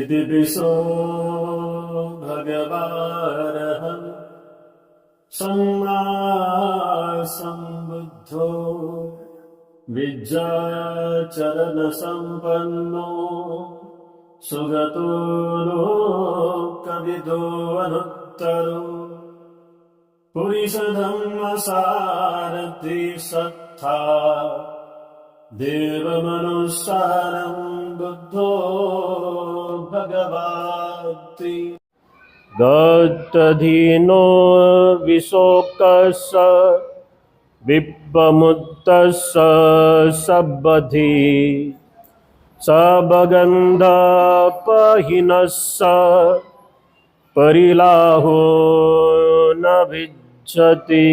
इति विशो भगवारहम् सम्मासम्बुद्धो विद्याचलनसम्पन्नो सुगतो लो कवितोनुत्तरो पुरिषदम् असारथि सत्था देवमनुसारम् बुद्धो भगवाति। दत्तधीनो विशोकस विप्पमुत्तस सबधि सबगन्धपहिनस्स परिलाहो न भिच्छति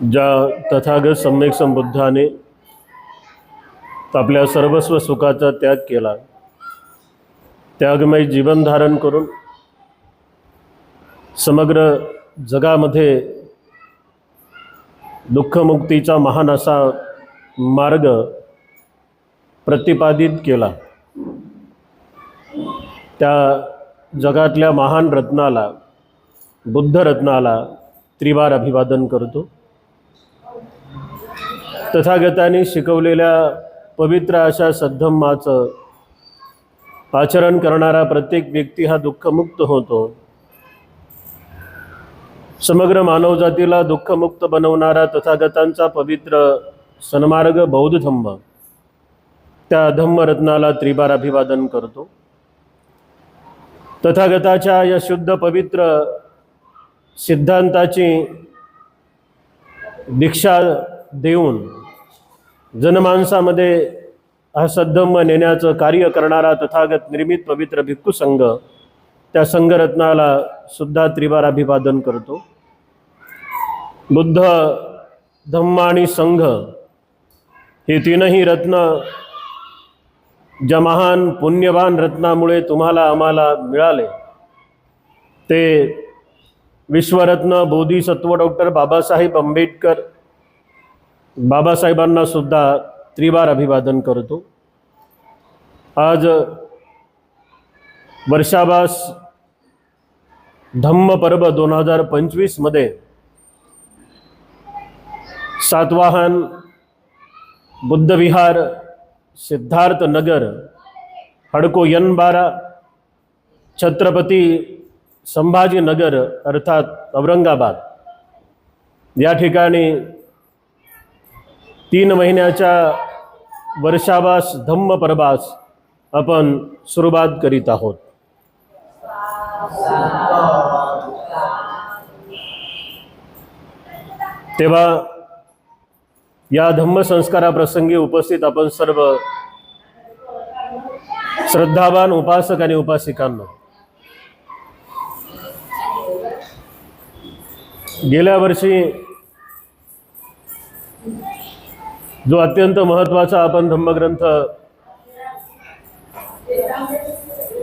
ज्या तथागत सम्यक संबुद्धाने आपल्या सर्वस्व सुखाचा त्याग केला त्यागमय जीवन धारण करून समग्र जगामध्ये दुःखमुक्तीचा महान असा मार्ग प्रतिपादित केला. त्या जगातल्या महान रत्नाला बुद्ध रत्नाला त्रिवार अभिवादन करतो. तथागतांनी शिकवलेल्या पवित्र अशा सद्धम्माचं आचरण करणारा प्रत्येक व्यक्ती हा दुःखमुक्त होतो. समग्र मानवजातीला दुःखमुक्त बनवणारा तथागतांचा पवित्र सन्मार्ग बौद्ध धम्म त्या धम्मरत्नाला त्रिबार अभिवादन करतो. तथागताच्या या शुद्ध पवित्र सिद्धांताची दीक्षा देऊन जनमानसामध्ये हा सद्धम्म नेण्याचं कार्य करणारा तथागत निर्मित पवित्र भिक्खू संघ त्या संघरत्नाला सुद्धा त्रिवार अभिवादन करतो. बुद्ध धम्म आणि संघ हे तीनही रत्न ज्या महान पुण्यवान रत्नामुळे तुम्हाला आम्हाला मिळाले ते विश्वरत्न बोधिसत्व डॉक्टर बाबासाहेब आंबेडकर बाबासाहेबांना सुद्धा त्रिवार अभिवादन करतो. आज वर्षाबास धम्म पर्व दोन हजार पंचवीसमध्ये सातवाहन बुद्धविहार सिद्धार्थ नगर हडको यन बारा छत्रपती संभाजीनगर अर्थात औरंगाबाद. या ठिकाणी तीन महिन्याच्या वर्षावास धम्म प्रभास आपण सुरुवात करीत आहोत. तेव्हा या धम्मसंस्काराप्रसंगी उपस्थित आपण सर्व श्रद्धावान उपासक आणि उपासिकांना गेल्या वर्षी जो अत्यंत महत्त्वाचा आपण धम्मग्रंथ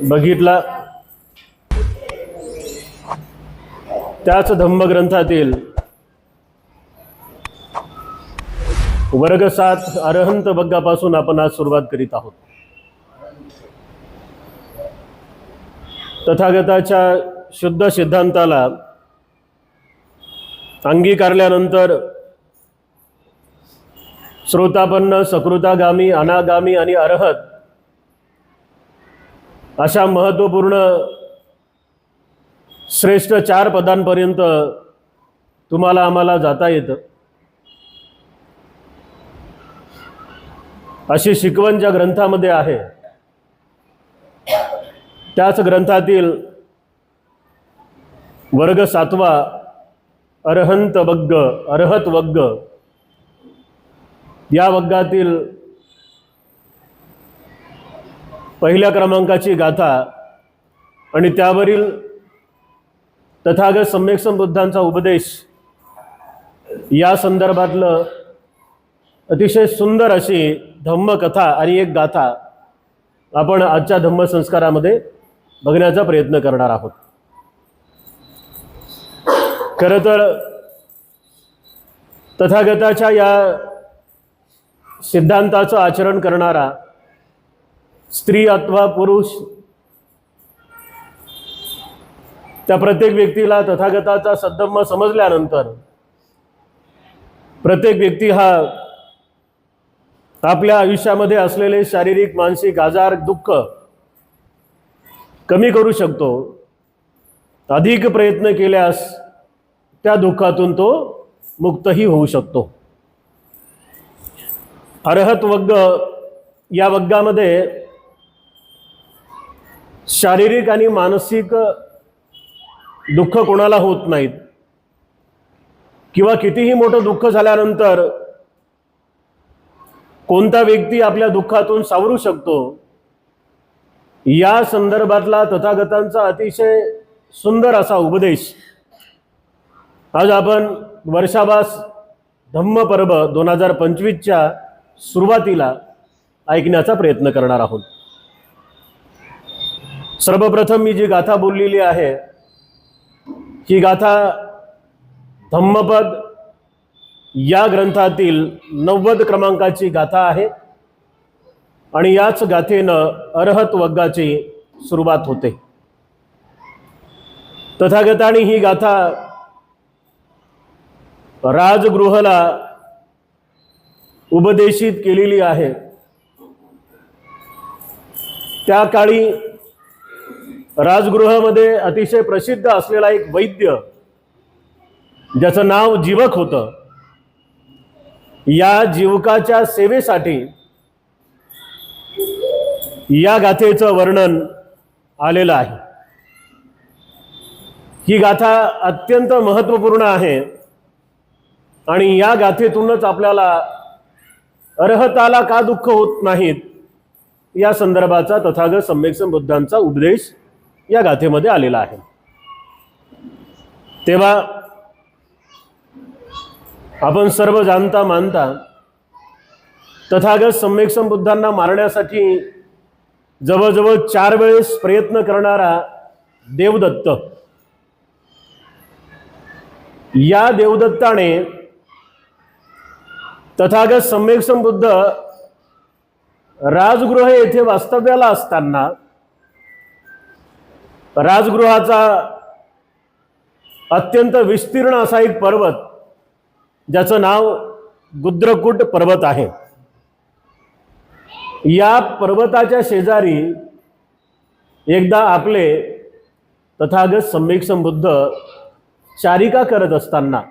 बघितला त्याच धम्मग्रंथातील वर्ग सात अरहंत बग्गापासून आपण आज सुरुवात करीत आहोत. तथागताच्या शुद्ध सिद्धांताला अंगीकारल्यानंतर श्रोतापन्न सकृतागामी अनागामी आणि अर्हत अशा महत्त्वपूर्ण श्रेष्ठ चार पदांपर्यंत तुम्हाला आम्हाला जाता येतं. अशी शिकवण ज्या ग्रंथामध्ये आहे त्याच ग्रंथातील वर्ग सातवा अरहंत वग्ग अर्हत वग्ग या वर्गातील पहिल्या क्रमांकाची गाथा आणि त्यावरील तथागत सम्यक संबुद्धांचा उपदेश या संदर्भातलं अतिशय सुंदर अशी धम्मकथा आणि एक गाथा आपण आजच्या धम्मसंस्कारामध्ये बघण्याचा प्रयत्न करणार आहोत. खरं तर तथागताच्या या सिद्धांताचं आचरण करणारा स्त्री अथवा पुरुष त्या प्रत्येक व्यक्तीला तथागताचा सद्धम्म समजल्यानंतर प्रत्येक व्यक्ती हा आपल्या आयुष्यामध्ये असलेले शारीरिक मानसिक आजार दुःख कमी करू शकतो. अधिक प्रयत्न केल्यास त्या दुःखातून तो मुक्तही होऊ शकतो. अर्हत वग्ग या वग्गामध्ये शारीरिक आणि मानसिक दुःख कोणाला होत नाहीत? किंवा कितीही मोठं दुःख झाल्यानंतर कोणता व्यक्ती आपल्या दुःखातून सावरू शकतो? या संदर्भातला तथागतांचा अतिशय सुंदर असा उपदेश आज आपण वर्षाबास धम्म पर्व दोन हजार पंचवीसच्या सुरुवातीला ऐकण्याचा प्रयत्न करणार आहोत. सर्वप्रथम मी जी गाथा बोललेली आहे ही गाथा धम्मपद या ग्रंथातील नव्वद क्रमांकाची गाथा आहे आणि याच गाथेनं अर्हत वग्गाची सुरुवात होते. तथागताने ही गाथा राजगृहाला उपदेशित केलेली आहे. त्या काळी राजगृहामध्ये अतिशय प्रसिद्ध असलेला एक वैद्य ज्याचं नाव जीवक होतं या जीवकाच्या सेवेसाठी या गाथेचं वर्णन आलेलं आहे. ही गाथा अत्यंत महत्त्वपूर्ण आहे आणि या गाथेतूनच आपल्याला अर्हताला का दुःख होत नाहीत? या संदर्भाचा तथागत सम्यक बुद्धांचा उपदेश या गाथेमध्ये आलेला आहे. तेव्हा आपण सर्व जाणता मानता तथागत सम्यक बुद्धांना मारण्यासाठी जवळजवळ चार वेळेस प्रयत्न करणारा देवदत्त. या देवदत्ताने तथागत सम्यक बुद्ध राजगृह येथे वास्तव्याला असताना राजगृहाचा अत्यंत विस्तीर्ण असा एक पर्वत ज्याचं नाव गुद्रकूट पर्वत आहे. या पर्वताच्या शेजारी एकदा आपले तथागत सम्यक बुद्ध चारिका करत असताना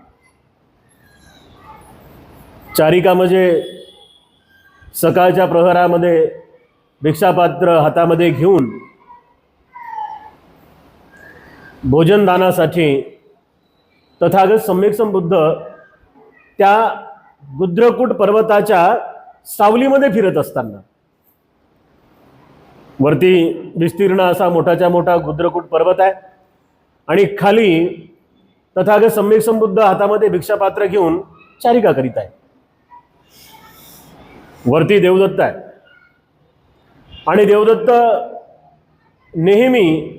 चारिका म्हणजे सकाळच्या प्रहरामध्ये भिक्षापात्र हातामध्ये घेऊन भोजनदानासाठी तथागत सम्यक बुद्ध त्या गुद्रकूट पर्वताच्या सावलीमध्ये फिरत असताना. वरती विस्तीर्ण असा मोठाच्या मोठा गुद्रकूट पर्वत आहे आणि खाली तथागत सम्यक संबुद्ध हातामध्ये भिक्षापात्र घेऊन चारिका करीत आहे. वरती देवदत्त आहे. आणि देवदत्त नेहमी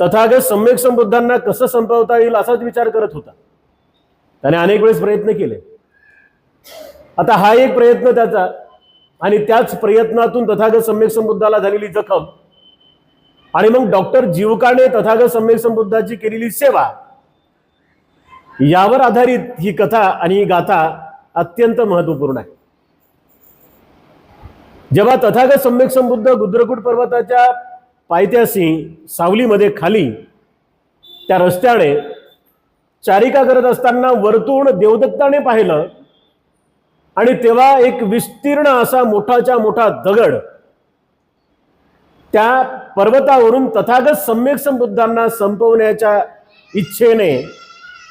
तथागत सम्यक संबुद्धांना कसं संपवता येईल असाच विचार करत होता. त्याने अनेक वेळेस प्रयत्न केले. आता हा एक प्रयत्न त्याचा आणि त्याच प्रयत्नातून तथागत सम्यक संबुद्धाला झालेली जखम आणि मग डॉक्टर जीवकाने तथागत सम्यक संबुद्धाची केलेली सेवा यावर आधारित ही कथा आणि ही गाथा अत्यंत महत्त्वपूर्ण आहे. जेव्हा तथागत सम्यक संबुद्ध गुद्रकूट पर्वताच्या पायथ्याशी सावलीमध्ये खाली त्या रस्त्याने चारिका करत असताना वरतून देवदत्ताने पाहिलं आणि तेव्हा एक विस्तीर्ण असा मोठाच्या मोठा दगड त्या पर्वतावरून तथागत सम्यक बुद्धांना संपवण्याच्या इच्छेने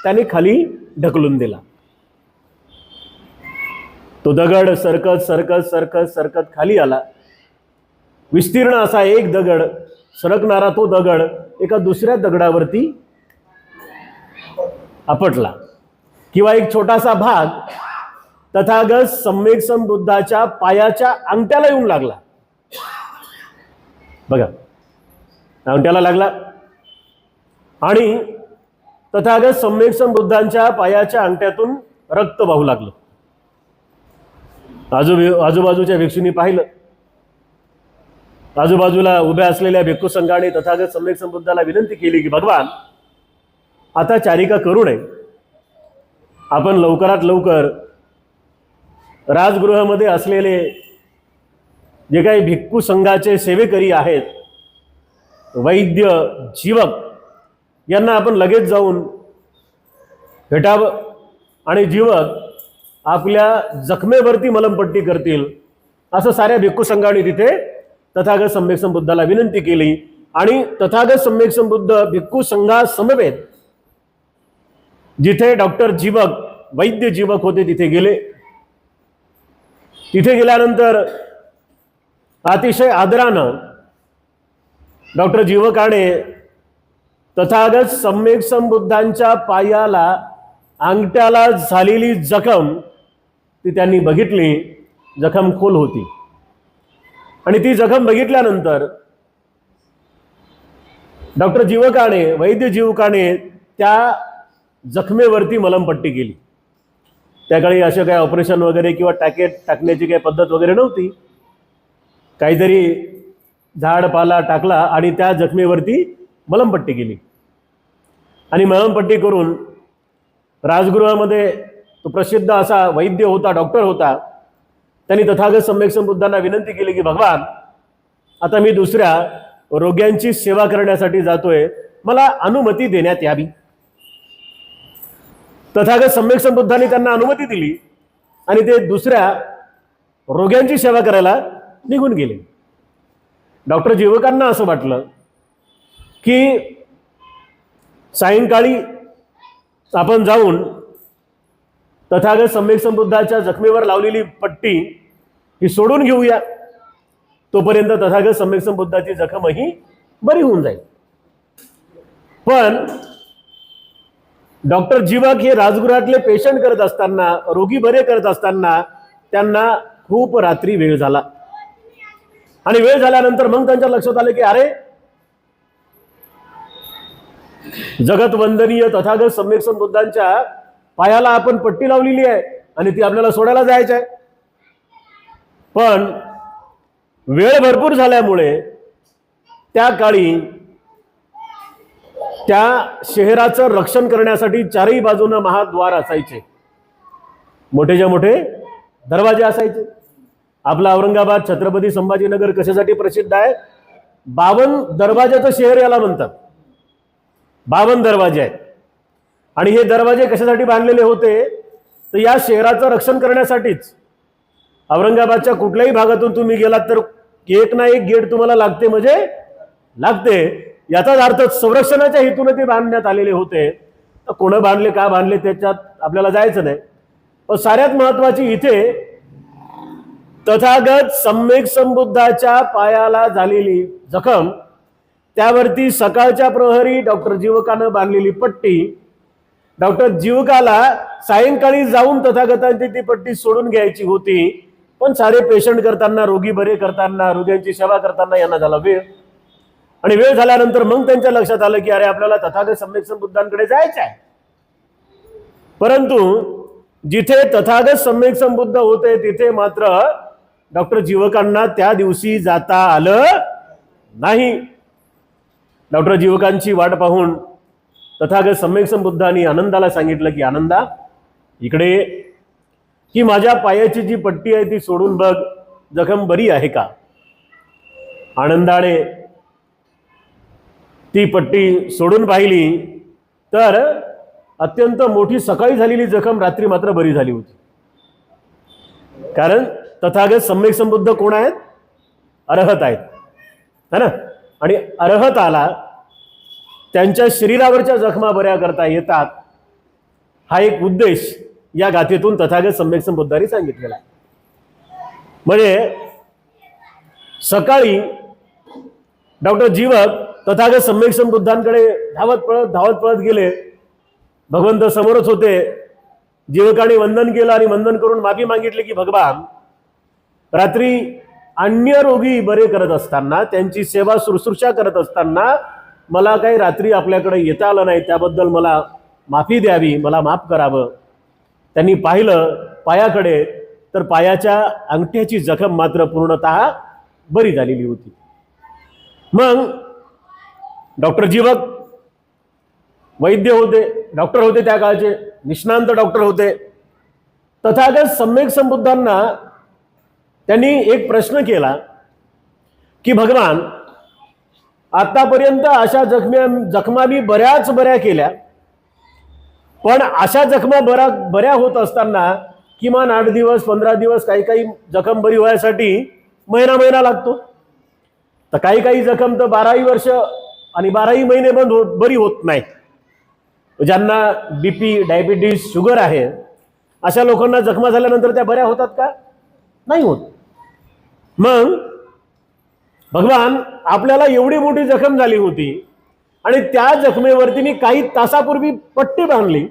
त्याने खाली ढकलून दिला. तो दगड सरकत सरकत सरकत सरकत खाली आला. विस्तीर्ण असा एक दगड सरकणारा तो दगड एका दुसऱ्या दगडावरती आपटला. किंवा एक छोटासा भाग तथागत सम्यक बुद्धाच्या पायाच्या अंगठ्याला येऊन लागला. बघा अंगठ्याला लागला. आणि तथागत सम्यक बुद्धांच्या पायाच्या अंगठ्यातून रक्त वाहू लागलं. आजू आजूबाजूच्या भिक्षूंनी पाहिलं. आजूबाजूला उभ्या असलेल्या भिक्खू संघाने तथागत सम्यक संबुद्धाला विनंती केली की भगवान आता चारिका करू नये. आपण लवकरात लवकर राजगृहामध्ये असलेले जे काही भिक्खू संघाचे सेवेकरी आहेत वैद्य जीवक यांना आपण लगेच जाऊन भेटावं आणि जीवक आपल्या जखमेवरती मलमपट्टी करतील. असं साऱ्या भिक्खू संघाने तिथे तथागत सम्यक संबुद्धाला विनंती केली आणि तथागत सम्यक संबुद्ध भिक्खू संघासमवेत जिथे डॉक्टर जीवक वैद्य जीवक होते तिथे गेले. तिथे गेल्यानंतर अतिशय आदरानं डॉक्टर जीवकाने तथागत सम्यक संबुद्धांच्या पायाला अंगठ्याला झालेली जखम ती त्यांनी बघितली जखम खोल होती. आणि ती जखम बघितल्यानंतर डॉक्टर जीवकाने वैद्य जीवकाने त्या जखमेवरती मलमपट्टी केली. त्या काळी अशा काही ऑपरेशन वगैरे किंवा टाके टाकण्याची काही पद्धत वगैरे नव्हती. काहीतरी झाड पाला टाकला आणि त्या जखमेवरती मलमपट्टी केली. आणि मलमपट्टी करून राजगृहामध्ये तो प्रसिद्ध असा वैद्य होता डॉक्टर होता. त्यांनी तथागत सम्यक संबुद्धांना विनंती केली की भगवान आता मी दुसऱ्या रोग्यांची सेवा करण्यासाठी जातोय. मला अनुमती देण्यात यावी. तथागत सम्यक संबुद्धांनी त्यांना अनुमती दिली आणि ते दुसऱ्या रोग्यांची सेवा करायला निघून गेले. डॉक्टर जीवकांना असं वाटलं की सायंकाळी आपण जाऊन तथागत सम्यक संबुद्धाच्या जखमेवर लावलेली पट्टी ही सोडून घेऊया. तोपर्यंत तथागत सम्यक संबुद्धाची जखमही बरी होऊन जाईल. पण डॉक्टर जीवक हे राजगृहातले पेशंट करत असताना रोगी बरे करत असताना त्यांना खूप रात्री वेळ झाला. आणि वेळ झाल्यानंतर मग त्यांच्या लक्षात आलं की अरे! जगत वंदनीय तथागत सम्यक संबुद्धांच्या पायाला आपण पट्टी लावलेली आहे आणि ती आपल्याला सोडायला जायचं आहे. पण वेळ भरपूर झाल्यामुळे त्या काळी त्या शहराचं रक्षण करण्यासाठी चारही बाजूनं महाद्वार असायचे. मोठेच्या मोठे दरवाजे असायचे. आपला औरंगाबाद छत्रपती संभाजीनगर कशासाठी प्रसिद्ध आहे? बावन दरवाज्याचं शहर याला म्हणतात. बावन दरवाजे आहेत. आणि हे दरवाजे कशासाठी बांधलेले होते? तर या शहराचं रक्षण करण्यासाठीच. औरंगाबादच्या कुठल्याही भागातून तुम्ही गेलात तर एक ना एक गेट तुम्हाला लागते म्हणजे लागते. याचाच अर्थ संरक्षणाच्या हेतूने ते बांधण्यात आलेले होते. तर कोणं बांधले का बांधले त्याच्यात आपल्याला जायचं नाही. पण साऱ्यात महत्वाची इथे तथागत सम्यक संबुद्धाच्या पायाला झालेली जखम त्यावरती सकाळच्या प्रहरी डॉक्टर जीवकानं बांधलेली पट्टी डॉक्टर जीवकाला सायंकाळी जाऊन तथागतांची ती पट्टी सोडून घ्यायची होती. पण सारे पेशंट करताना रोगी बरे करताना रोग्यांची सेवा करताना यांना झाला वेळ. आणि वेळ झाल्यानंतर मग त्यांच्या लक्षात आलं की अरे आपल्याला तथागत सम्यक बुद्धांकडे जायचं आहे. परंतु जिथे तथागत सम्यक संबुद्ध होते तिथे मात्र डॉक्टर जीवकांना त्या दिवशी जाता आलं नाही. डॉक्टर जीवकांची वाट पाहून तथागत सम्यक संबुद्धांनी आनंदाला सांगितलं की आनंदा इकडे की माझ्या पायाची जी पट्टी आहे ती सोडून बघ. जखम बरी आहे का? आनंदाने ती पट्टी सोडून पाहिली तर अत्यंत मोठी सकाळी झालेली जखम रात्री मात्र बरी झाली होती. कारण तथागत सम्यक संबुद्ध कोण आहेत? अर्हत आहेत. है ना? आणि अर्हत आला त्यांच्या शरीरावरच्या जखमा बऱ्या करता येतात. हा एक उद्देश या गाथेतून तथागत सम्यक संबुद्धांनी सांगितलेला आहे. म्हणजे सकाळी डॉक्टर जीवक तथागत सम्यक संबुद्धांकडे धावत पळत धावत पळत गेले. भगवंत समोरच होते. जीवकाने वंदन केलं आणि वंदन करून माफी मागितली की भगवान रात्री अन्य रोगी बरे करत असताना त्यांची सेवा शुश्रूषा करत असताना मला काही रात्री आपल्याकडे येता आलं नाही त्याबद्दल मला माफी द्यावी मला माफ करावं. त्यांनी पाहिलं पायाकडे तर पायाच्या अंगठ्याची जखम मात्र पूर्णतः बरी झालेली होती. मग डॉक्टर जीवक वैद्य होते डॉक्टर होते त्या काळचे निष्णांत डॉक्टर होते. तथागत सम्यक संबुद्धांना त्यांनी एक प्रश्न केला की भगवान आतापर्यंत अशा जखम्या जखमा मी बऱ्याच बऱ्या केल्या. पण अशा जखमा बऱ्या बऱ्या होत असताना किमान आठ दिवस पंधरा दिवस काही काही जखम बरी व्हायसाठी महिना महिना लागतो. तर काही काही जखम तर बाराही वर्ष आणि बाराही महिने बंद होत बरी होत नाही. ज्यांना बीपी डायबिटीज शुगर आहे अशा लोकांना जखमा झाल्यानंतर त्या बऱ्या होतात का? नाही होत. मग भगवान आपल्याला एवढी मोठी जखम झाली होती आणि त्या जखमेवरती मी काही तासापूर्वी पट्टी बांधली.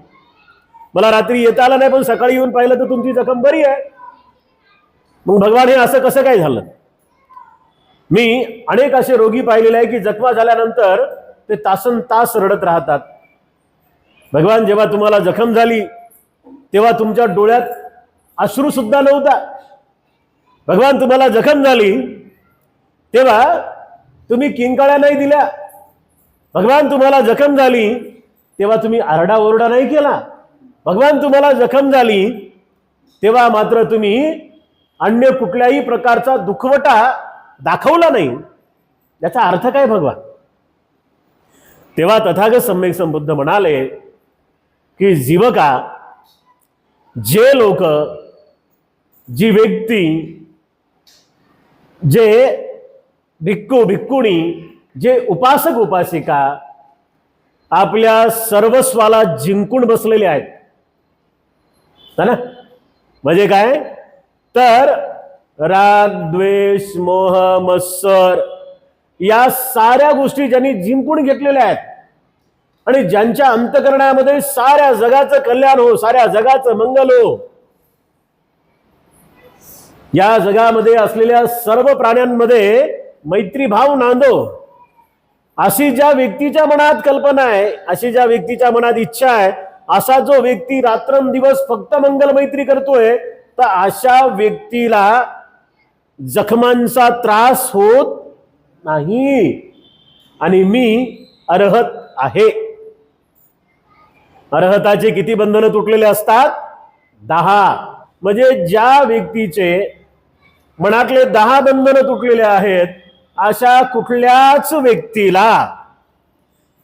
मला रात्री येता आलं नाही पण सकाळी येऊन पाहिलं तर तुमची जखम बरी आहे. मग भगवान हे असं कसं काय झालं? मी अनेक असे रोगी पाहिलेले आहे की जखमा झाल्यानंतर ते तासन तास रडत राहतात. भगवान जेव्हा तुम्हाला जखम झाली तेव्हा तुमच्या डोळ्यात अश्रू सुद्धा नव्हता. भगवान तुम्हाला जखम झाली तेव्हा तुम्ही किंकाळ्या नाही दिल्या. भगवान तुम्हाला जखम झाली तेव्हा तुम्ही आरडाओरडा नाही केला. भगवान तुम्हाला जखम झाली तेव्हा मात्र तुम्ही अन्य कुठल्याही प्रकारचा दुखवटा दाखवला नाही. याचा अर्थ काय भगवान? तेव्हा तथागत सम्यक संबुद्ध म्हणाले की जीवका जे लोक जी व्यक्ती जे भिक्खू भिक्खुणी जे उपासक उपासिका आपल्या सर्वस्वाला जिंकून बसलेले आहेत. ना? म्हणजे काय? तर राग द्वेष मोह मत्सर या साऱ्या गोष्टी ज्यांनी जिंकून घेतलेल्या आहेत. आणि ज्यांच्या अंतकरणामध्ये साऱ्या जगाचं कल्याण हो साऱ्या जगाचं मंगल हो. या जगामध्ये असलेल्या सर्व प्राण्यांमध्ये मैत्री भाव नांदो. अशी ज्या व्यक्तीच्या मनात कल्पना आहे अशी ज्या व्यक्तीच्या मनात इच्छा आहे असा जो व्यक्ती रात्रंदिवस फक्त मंगल मैत्री करतोय तर अशा व्यक्तीला जखमांचा त्रास होत नाही. आणि मी अर्हत आहे. अर्हताचे किती बंधनं तुटलेले असतात? दहा. म्हणजे ज्या व्यक्तीचे मनातले दहा बंधनं तुटलेले आहेत अशा कुठल्याच व्यक्तीला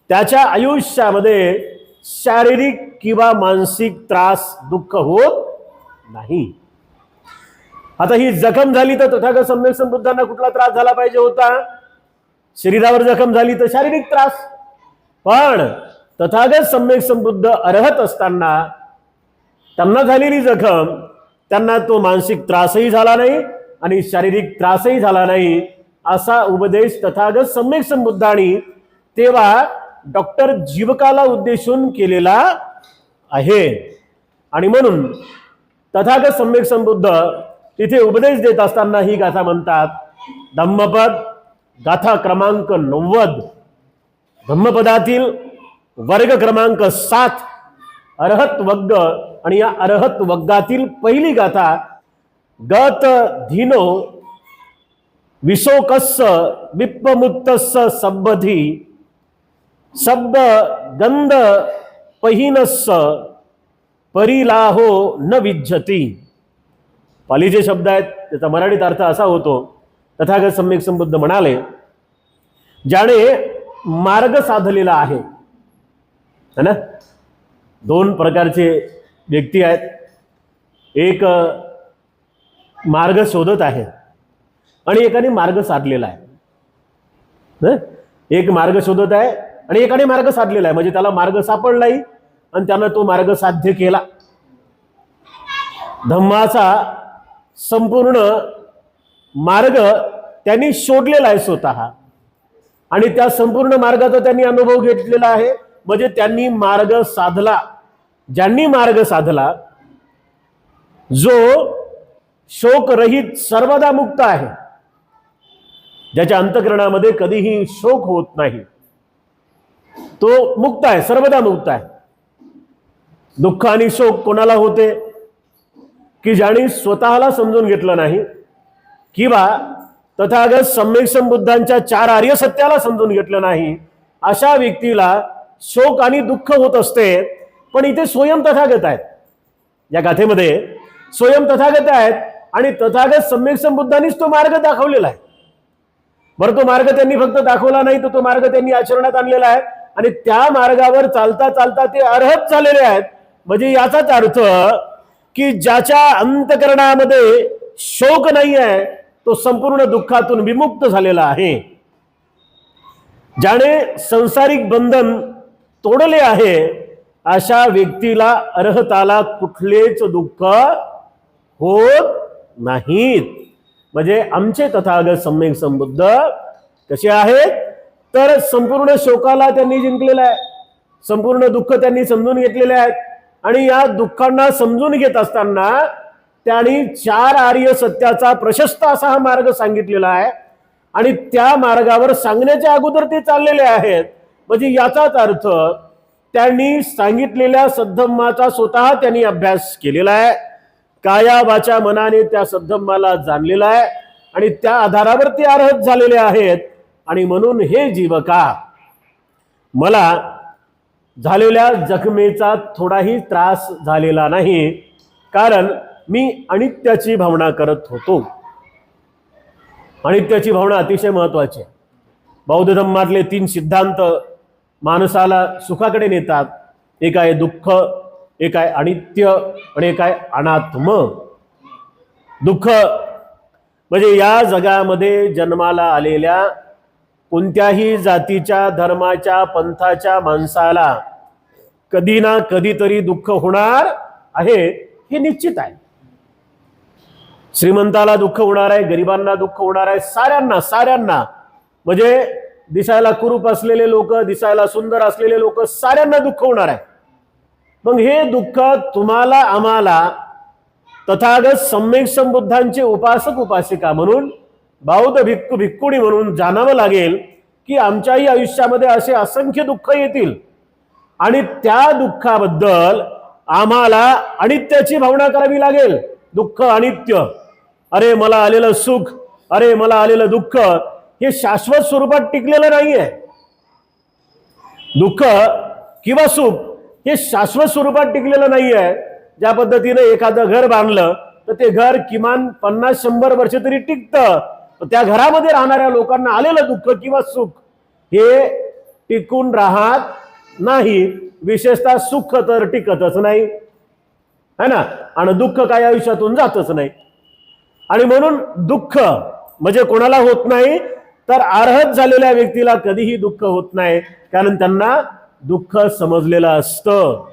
त्याच्या आयुष्यामध्ये शारीरिक किंवा मानसिक त्रास दुःख होत नाही. आता ही जखम झाली तर तथागत सम्यक समृद्धांना कुठला त्रास झाला पाहिजे होता? शरीरावर जखम झाली तर शारीरिक त्रास. पण तथागत सम्यक समृद्ध अर्हत असताना त्यांना झालेली जखम त्यांना तो मानसिक त्रासही झाला नाही आणि शारीरिक त्रासही झाला नाही. असा उपदेश तथागत सम्यक संबुद्धांनी तेव्हा डॉक्टर जीवकाला उद्देशून केलेला आहे. आणि म्हणून तथागत सम्यक संबुद्ध तिथे उपदेश देत असताना ही गाथा म्हणतात धम्मपद गाथा क्रमांक नव्वद. धम्मपदातील वर्ग क्रमांक सात अर्हत वग्ग आणि या अर्हत वग्गातील पहिली गाथा गत धीनो विशोकस्स विप्पमुत्तस्स संबधी शब्द गंध पहिनस्स परिलाहो न विज्जती पालीचे शब्द आहेत त्याचा मराठीत अर्थ असा होतो तथागत सम्यक संबुद्ध म्हणाले ज्याने मार्ग साधलेला आहे. है ना? दोन प्रकारचे व्यक्ती आहेत. एक मार्ग शोधत आहे. आणि एकाने मार्ग साधलेला आहे. एक मार्ग शोधत आहे आणि एकाने मार्ग साधलेला आहे. म्हणजे त्याला मार्ग सापडलाही आणि त्यानं तो मार्ग साध्य केला. धम्माचा संपूर्ण मार्ग त्यांनी शोधलेला आहे स्वतः. आणि त्या संपूर्ण मार्गाचा त्यांनी अनुभव घेतलेला आहे. म्हणजे त्यांनी मार्ग साधला. ज्यांनी मार्ग साधला जो शोकरहित सर्वदा मुक्त आहे. ज्याच्या अंतकरणामध्ये कधीही शोक होत नाही. तो मुक्त आहे सर्वदा मुक्त आहे. दुःख आणि शोक कोणाला होते? की ज्याने स्वतःला समजून घेतलं नाही किंवा तथागत सम्यक बुद्धांच्या चार आर्य सत्याला समजून घेतलं नाही अशा व्यक्तीला शोक आणि दुःख होत असते पण इथे स्वयं तथागत आहेत. या गाथेमध्ये स्वयं तथागत आहेत आणि तथागत सम्यक बुद्धांनीच तो मार्ग दाखवलेला आहे. बरं तो मार्ग त्यांनी फक्त दाखवला नाही तर तो मार्ग त्यांनी आचरणात आणलेला आहे. आणि त्या मार्गावर चालता चालता ते अर्हत झालेले आहेत. म्हणजे याचाच अर्थ की ज्याच्या अंतकरणामध्ये शोक नाही आहे तो संपूर्ण दुःखातून विमुक्त झालेला आहे. ज्याने संसारिक बंधन तोडले आहे अशा व्यक्तीला अर्हताला कुठलेच दुःख होत नाहीत. म्हणजे आमचे तथागत सम्यक संबुद्ध कसे आहेत? तर संपूर्ण शोकाला त्यांनी जिंकलेलं आहे. संपूर्ण दुःख त्यांनी समजून घेतलेले आहेत आणि या दुःखांना समजून घेत असताना त्यांनी चार आर्य सत्याचा प्रशस्त असा हा मार्ग सांगितलेला आहे. आणि त्या मार्गावर सांगण्याच्या अगोदर ते चाललेले आहेत. म्हणजे याचाच अर्थ त्यांनी सांगितलेल्या सद्धम्माचा स्वतः त्यांनी अभ्यास केलेला आहे. काया मनाने त्या सद्धम्माला जाणलेला आहे आणि त्या आधारावर ते अर्हत झालेले आहेत. आणि म्हणून हे जीवका मला झालेल्या जखमेचा थोडाही त्रास झालेला नाही कारण मी अनित्याची भावना करत होतो. अनित्याची भावना अतिशय महत्वाची आहे. बौद्ध धर्मातले तीन सिद्धांत माणसाला सुखाकडे नेतात. एक आहे दुःख एक आहे अनित्य आणि एक आहे अनात्म? दुःख. म्हणजे या जगामध्ये जन्माला आलेल्या कोणत्याही जातीच्या धर्माच्या पंथाच्या माणसाला कधी ना कधीतरी दुःख होणार आहे हे निश्चित आहे. श्रीमंताला दुःख होणार आहे गरिबांना दुःख होणार आहे साऱ्यांना साऱ्यांना. म्हणजे दिसायला कुरूप असलेले लोक दिसायला सुंदर असलेले लोक साऱ्यांना दुःख होणार आहे. मग हे दुःख तुम्हाला आम्हाला तथागत सम्यक संबुद्धांचे उपासक उपासिका म्हणून बौद्ध भिक्खू भिक्कुणी म्हणून जाणावं लागेल की आमच्याही आयुष्यामध्ये असे असंख्य दुःख येतील. आणि त्या दुःखाबद्दल आम्हाला अनित्याची भावना करावी लागेल. दुःख अनित्य. अरे मला आलेलं सुख अरे मला आलेलं दुःख हे शाश्वत स्वरूपात टिकलेलं नाहीये. दुःख किंवा सुख हे शाश्वत स्वरूपात टिकलेलं नाही आहे ज्या पद्धतीनं एखादं घर बांधलं तर ते घर किमान पन्नास शंभर वर्ष तरी टिकतं. त्या घरामध्ये राहणाऱ्या लोकांना आलेलं दुःख किंवा सुख हे टिकून राहत नाही. विशेषतः सुख तर टिकतच नाही. है ना? आणि दुःख काय आयुष्यातून जातच नाही. आणि म्हणून दुःख म्हणजे कोणाला होत नाही तर अर्हत झालेल्या व्यक्तीला कधीही दुःख होत नाही. कारण त्यांना दुःख समजलेलं असतं.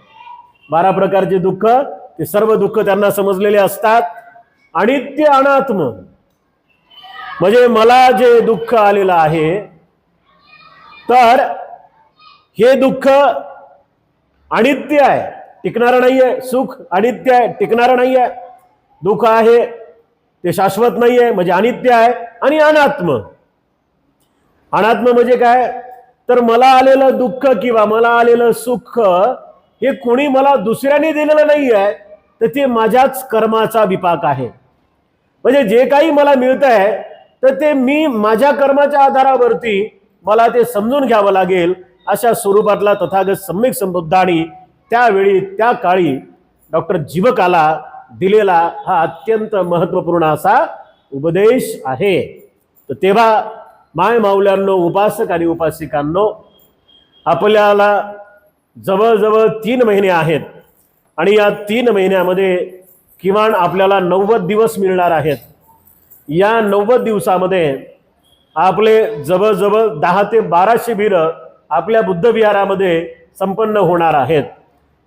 बारा प्रकारचे दुःख ते सर्व दुःख त्यांना समजलेले असतात. अनित्य अनात्म. म्हणजे मला जे दुःख आलेलं आहे तर हे दुःख अनित्य आहे. टिकणारं नाहीये सुख अनित्य आहे टिकणारं नाहीये. दुःख आहे ते शाश्वत नाहीये म्हणजे अनित्य आहे आणि अनात्म. अनात्म म्हणजे काय? तर मला आलेलं दुःख किंवा मला आलेलं सुख हे कोणी मला दुसऱ्याने दिलेलं नाही आहे तर ते माझ्याच कर्माचा विपाक आहे. म्हणजे जे काही मला मिळत आहे तर ते मी माझ्या कर्माच्या आधारावरती मला ते समजून घ्यावं लागेल अशा स्वरूपातला तथागत सम्यक संबुद्धानी त्यावेळी त्या काळी डॉक्टर जीवकाला दिलेला हा अत्यंत महत्त्वपूर्ण असा उपदेश आहे. तर तेव्हा माय माऊल्यांनो उपासक आणि उपासिकांनो आपल्याला जवळजवळ तीन महिने आहेत आणि या तीन महिन्यामध्ये किमान आपल्याला नव्वद दिवस मिळणार आहेत. या नव्वद दिवसामध्ये आपले जवळजवळ दहा ते बारा शिबिरं आपल्या बुद्धविहारामध्ये संपन्न होणार आहेत.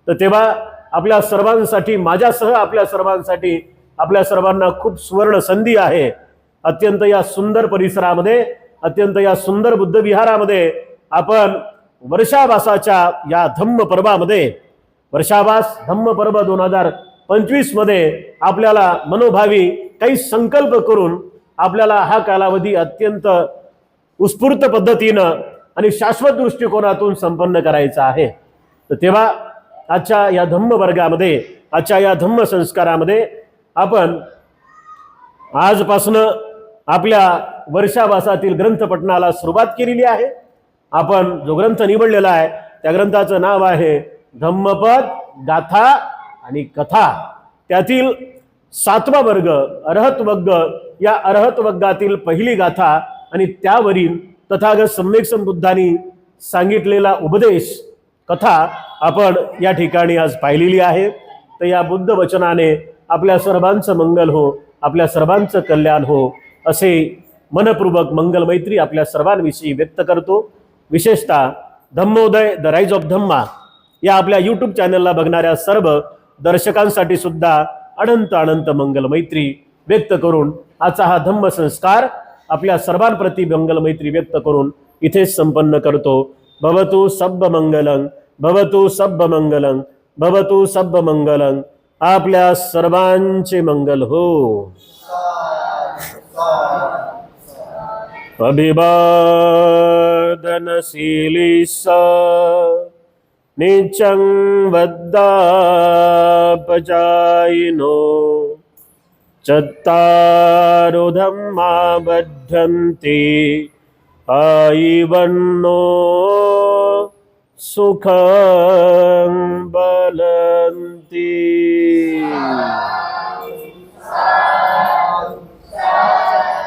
तर तेव्हा आपल्या सर्वांसाठी माझ्यासह आपल्या सर्वांसाठी आपल्या सर्वांना खूप सुवर्ण संधी आहे. अत्यंत या सुंदर परिसरामध्ये अत्यंत या सुंदर बुद्ध विहारामध्ये आपण वर्षावासाच्या या धम्म पर्वामध्ये वर्षावास धम्म पर्व दोन हजार पंचवीसमध्ये आपल्याला मनोभावी काही संकल्प करून आपल्याला हा कालावधी अत्यंत उत्स्फूर्त पद्धतीनं आणि शाश्वत दृष्टिकोनातून संपन्न करायचा आहे. तर तेव्हा आजच्या या धम्म वर्गामध्ये आजच्या या धम्म संस्कारामध्ये आपण आजपासनं आपल्या वर्षावासातील ग्रंथपठणाला सुरुवात केलेली आहे. आपण जो ग्रंथ निवडलेला आहे त्या ग्रंथाचं नाव आहे धम्मपद गाथा आणि कथा. त्यातील सातवा वर्ग अर्हत वर्ग या अर्हत वर्गातील पहिली गाथा आणि त्यावरील तथागत सम्यक संबुद्धांनी सांगितलेला उपदेश कथा आपण या ठिकाणी आज पाहिलेली आहे. तर या बुद्ध वचनाने आपल्या सर्वांचं मंगल हो आपल्या सर्वांचं कल्याण हो. असे मनपूर्वक मंगल मैत्री आपल्या सर्वांविषयी व्यक्त करतो. विशेषतः Dhammoday the rise of Dhamma या आपल्या यूट्यूब चॅनलला बघणाऱ्या सर्व दर्शकांसाठी सुद्धा अनंत अनंत मंगल मैत्री व्यक्त करून आजचा हा धम्म संस्कार आपल्या सर्वांप्रती मंगल मैत्री व्यक्त करून इथेच संपन्न करतो. भवतु सब्ब मंगलं भवतु सब्ब मंगलं भवतु सब्ब मंगलं आपल्या सर्वांचे मंगल हो. અભિવાદનશીલી સ નીચં વદ્દાપજાયિનો ચત્તારો ધમ્મા બદ્ધંતી આઈવન્નો સુખં બલંતી